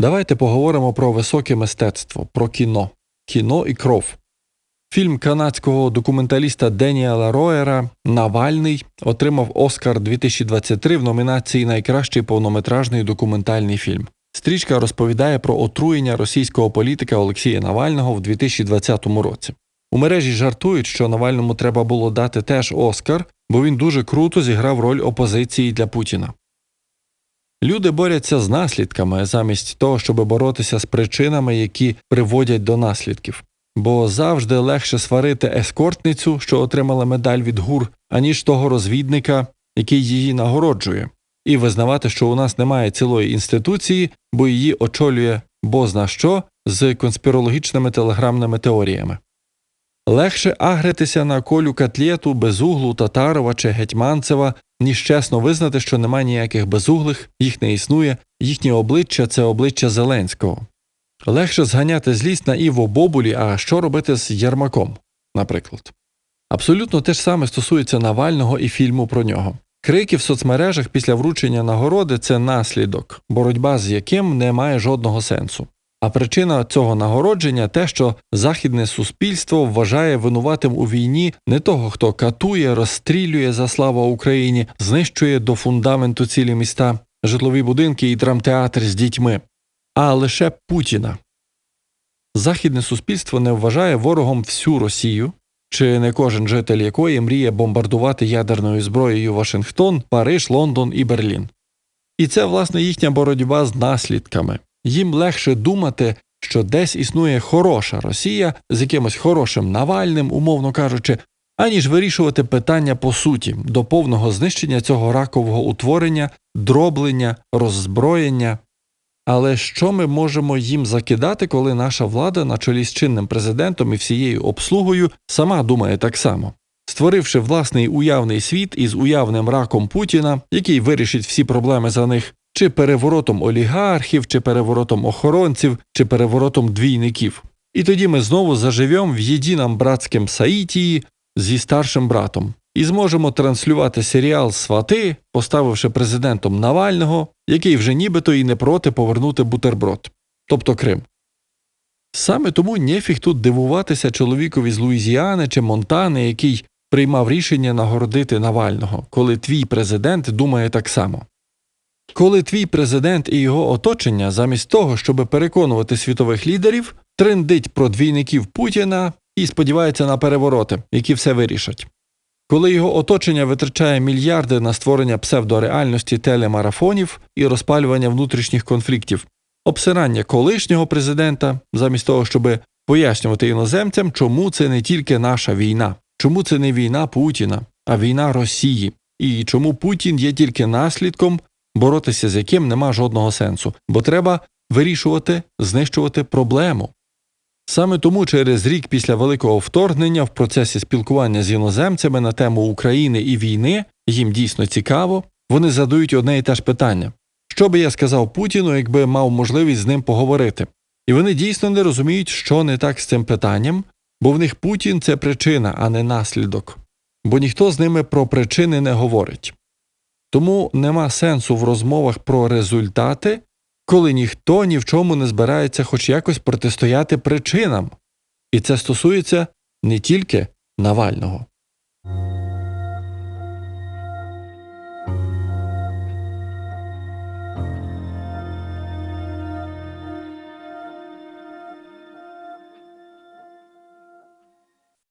Давайте поговоримо про високе мистецтво, про кіно, кіно і кров. Фільм канадського документаліста Деніела Роєра Навальний отримав Оскар 2023 в номінації Найкращий повнометражний документальний фільм. Стрічка розповідає про отруєння російського політика Олексія Навального в 2020 році. У мережі жартують, що Навальному треба було дати теж Оскар, бо він дуже круто зіграв роль опозиції для Путіна. Люди борються з наслідками замість того, щоб боротися з причинами, які приводять до наслідків. Бо завжди легше сварити ескортницю, що отримала медаль від ГУР, аніж того розвідника, який її нагороджує, і визнавати, що у нас немає цілої інституції, бо її очолює бозна що з конспірологічними телеграмними теоріями. Легше агритися на колю Катлєту, Безуглу, Татарова чи Гетьманцева, ніж чесно визнати, що немає ніяких безуглих, їх не існує, їхнє обличчя це обличчя Зеленського. Легше зганяти злість на Іво Бобулі, а що робити з Єрмаком, наприклад. Абсолютно те ж саме стосується Навального і фільму про нього. Крики в соцмережах після вручення нагороди це наслідок, боротьба з яким не має жодного сенсу. А причина цього нагородження те, що західне суспільство вважає винуватим у війні не того, хто катує, розстрілює за слава Україні, знищує до фундаменту цілі міста, житлові будинки і драмтеатр з дітьми, а лише Путіна. Західне суспільство не вважає ворогом всю Росію, чи не кожен житель якої мріє бомбардувати ядерною зброєю Вашингтон, Париж, Лондон і Берлін. І це, власне, їхня боротьба з наслідками. Їм легше думати, що десь існує хороша Росія з якимось хорошим Навальним, умовно кажучи, аніж вирішувати питання по суті до повного знищення цього ракового утворення, дроблення, роззброєння. Але що ми можемо їм закидати, коли наша влада на чолі з чинним президентом і всією обслугою сама думає так само? Створивши власний уявний світ із уявним раком Путіна, який вирішить всі проблеми за них, чи переворотом олігархів, чи переворотом охоронців, чи переворотом двійників. І тоді ми знову заживемо в єдиному братському Саїтії зі старшим братом і зможемо транслювати серіал Свати, поставивши президентом Навального, який вже нібито і не проти повернути бутерброд, тобто Крим. Саме тому нефіг тут дивуватися чоловікові з Луїзіани чи Монтани, який приймав рішення нагородити Навального, коли твій президент думає так само. Коли твій президент і його оточення, замість того, щоб переконувати світових лідерів, трендить про двійників Путіна і сподівається на перевороти, які все вирішать. Коли його оточення витрачає мільярди на створення псевдореальності телемарафонів і розпалювання внутрішніх конфліктів, обсирання колишнього президента, замість того, щоб пояснювати іноземцям, чому це не тільки наша війна, чому це не війна Путіна, а війна Росії, і чому Путін є тільки наслідком боротися з яким нема жодного сенсу, бо треба вирішувати, знищувати проблему. Саме тому через рік після великого вторгнення в процесі спілкування з іноземцями на тему України і війни їм дійсно цікаво, вони задають одне і те ж питання що би я сказав Путіну, якби мав можливість з ним поговорити? І вони дійсно не розуміють, що не так з цим питанням, бо в них Путін це причина, а не наслідок, бо ніхто з ними про причини не говорить. Тому нема сенсу в розмовах про результати, коли ніхто ні в чому не збирається хоч якось протистояти причинам. І це стосується не тільки Навального.